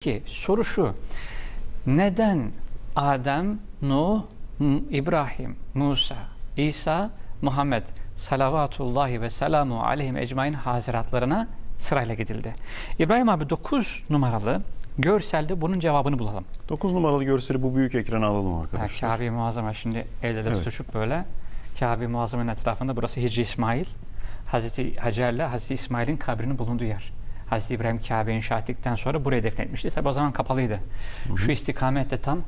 Ki soru şu. Neden Adem, Nuh, İbrahim, Musa, İsa, Muhammed salavatullahi ve selamu aleyhim ecmain haziratlarına sırayla gidildi? İbrahim abi 9 numaralı görselde bunun cevabını bulalım. 9 numaralı görseli bu büyük ekrana alalım arkadaşlar. Kabe-i Muazzama şimdi el ele Evet. tutuşup böyle Kabe-i Muazzama'nın etrafında burası Hicri İsmail. Hazreti Hacer'le Hazreti İsmail'in kabrinin bulunduğu yer. Hazreti İbrahim Kabe inşa ettikten sonra buraya defnetmişti. Tabi o zaman kapalıydı. Şu istikamette tam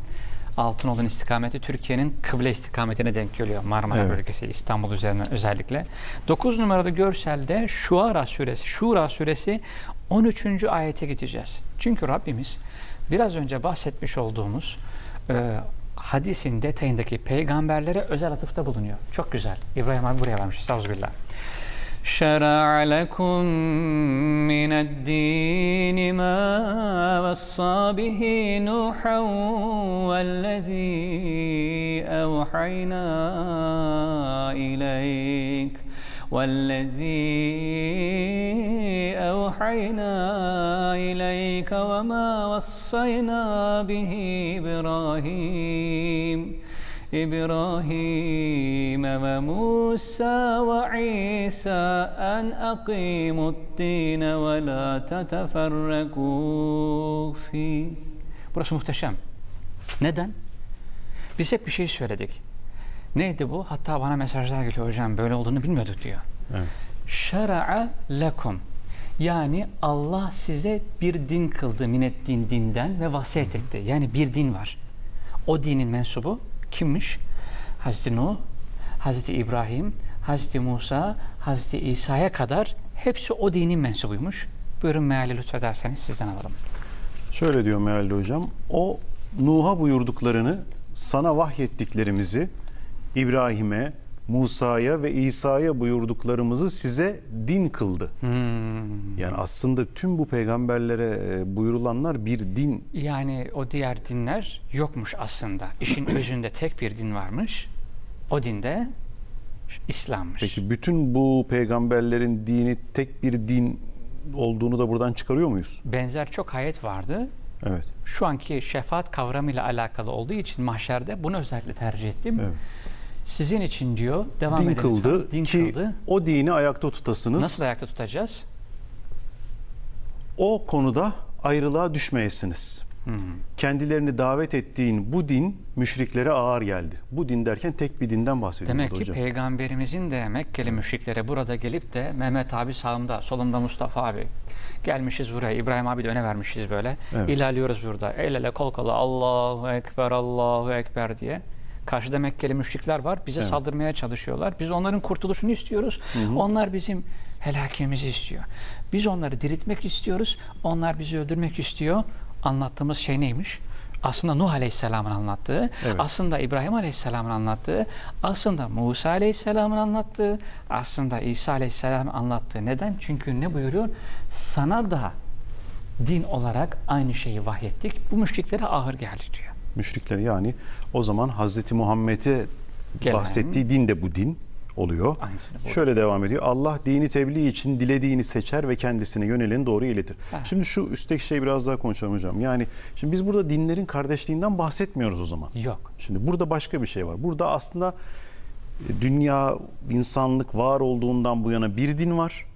Altınoluk'un istikameti Türkiye'nin kıble istikametine denk geliyor. Marmara Evet. bölgesi, İstanbul üzerine özellikle. 9 numaralı görselde Şuara suresi, Şura suresi 13. ayete gideceğiz. Çünkü Rabbimiz biraz önce bahsetmiş olduğumuz e, hadisin detayındaki peygamberlere özel atıfta bulunuyor. Çok güzel. İbrahim abi buraya vermiş. Estağfirullah. شرع لكم من الدين ما وصى به نوحا والذي أوحينا إليك والذي أوحينا إليك وما وصينا به إبراهيم. إبراهيم وموسى وعيسى أن أقيموا الدين ولا تتفرقوا فيه Burası muhteşem. Neden? Biz hep bir şey söyledik. Neydi bu? Hatta bana mesajlar geliyor hocam böyle olduğunu bilmiyorduk diyor. Evet. Şera'a lekum. Yani Allah size bir din kıldı minet din dinden ve vasiyet etti. Yani bir din var. O dinin mensubu kimmiş? Hazreti Nuh, Hazreti İbrahim, Hazreti Musa, Hazreti İsa'ya kadar hepsi o dinin mensubuymuş. Buyurun meali lütfederseniz sizden alalım. Şöyle diyor mealli hocam. O Nuh'a buyurduklarını sana vahyettiklerimizi İbrahim'e, Musa'ya ve İsa'ya buyurduklarımızı size din kıldı. Hmm. Yani aslında tüm bu peygamberlere e, buyurulanlar bir din. Yani o diğer dinler yokmuş aslında. İşin özünde tek bir din varmış. O dinde İslam'mış. Peki bütün bu peygamberlerin dini tek bir din olduğunu da buradan çıkarıyor muyuz? Benzer çok ayet vardı. Evet. Şu anki şefaat kavramıyla alakalı olduğu için mahşerde bunu özellikle tercih ettim. Evet. Sizin için diyor, devam din edelim. kıldı. Din ki kıldı. o dini ayakta tutasınız. Nasıl ayakta tutacağız? O konuda ayrılığa düşmeyesiniz. Hmm. Kendilerini davet ettiğin bu din müşriklere ağır geldi. Bu din derken tek bir dinden bahsediyor Demek burada ki hocam. peygamberimizin de Mekkeli müşriklere burada gelip de Mehmet abi sağımda, solumda Mustafa abi. Gelmişiz buraya. İbrahim abi de öne vermişiz böyle. Evet. İlerliyoruz burada. El ele kol kola Allahu Ekber, Allahu Ekber diye. Karşıda Mekkeli müşrikler var. Bize Evet. saldırmaya çalışıyorlar. Biz onların kurtuluşunu istiyoruz. Onlar bizim helakimizi istiyor. Biz onları diriltmek istiyoruz. Onlar bizi öldürmek istiyor. Anlattığımız şey neymiş? Aslında Nuh Aleyhisselam'ın anlattığı, Evet. aslında İbrahim Aleyhisselam'ın anlattığı, aslında Musa Aleyhisselam'ın anlattığı, aslında İsa Aleyhisselam'ın anlattığı. Neden? Çünkü ne buyuruyor? Sana da din olarak aynı şeyi vahyettik. Bu müşriklere ağır geldi diyor. Müşrikler yani o zaman Hazreti Muhammed'e bahsettiği din de bu din oluyor. Bu. Şöyle devam ediyor. Allah dini tebliğ için dilediğini seçer ve kendisine yöneleni doğru iletir. Ha. Şimdi şu üstteki şeyi biraz daha konuşalım hocam. Yani şimdi biz burada dinlerin kardeşliğinden bahsetmiyoruz o zaman. Yok. Şimdi burada başka bir şey var. Burada aslında e, dünya, insanlık var olduğundan bu yana bir din var.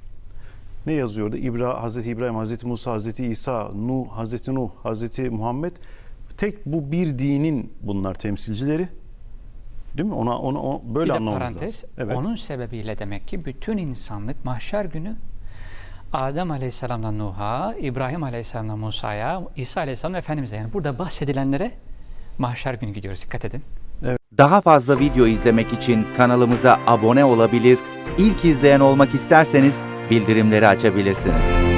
Ne yazıyordu? İbra, Hazreti İbrahim, Hazreti Musa, Hazreti İsa, Nuh, Hazreti Nuh, Hazreti Muhammed. Tek bu bir dinin bunlar temsilcileri. Değil mi? Ona, ona, böyle bir de anlamamız parantez, lazım. Evet. onun sebebiyle demek ki bütün insanlık mahşer günü Adem Aleyhisselam'dan Nuh'a, İbrahim Aleyhisselam'dan Musa'ya, İsa Aleyhisselam Efendimiz'e yani burada bahsedilenlere mahşer günü gidiyoruz. Dikkat edin. Daha fazla video izlemek için kanalımıza abone olabilir, ilk izleyen olmak isterseniz bildirimleri açabilirsiniz.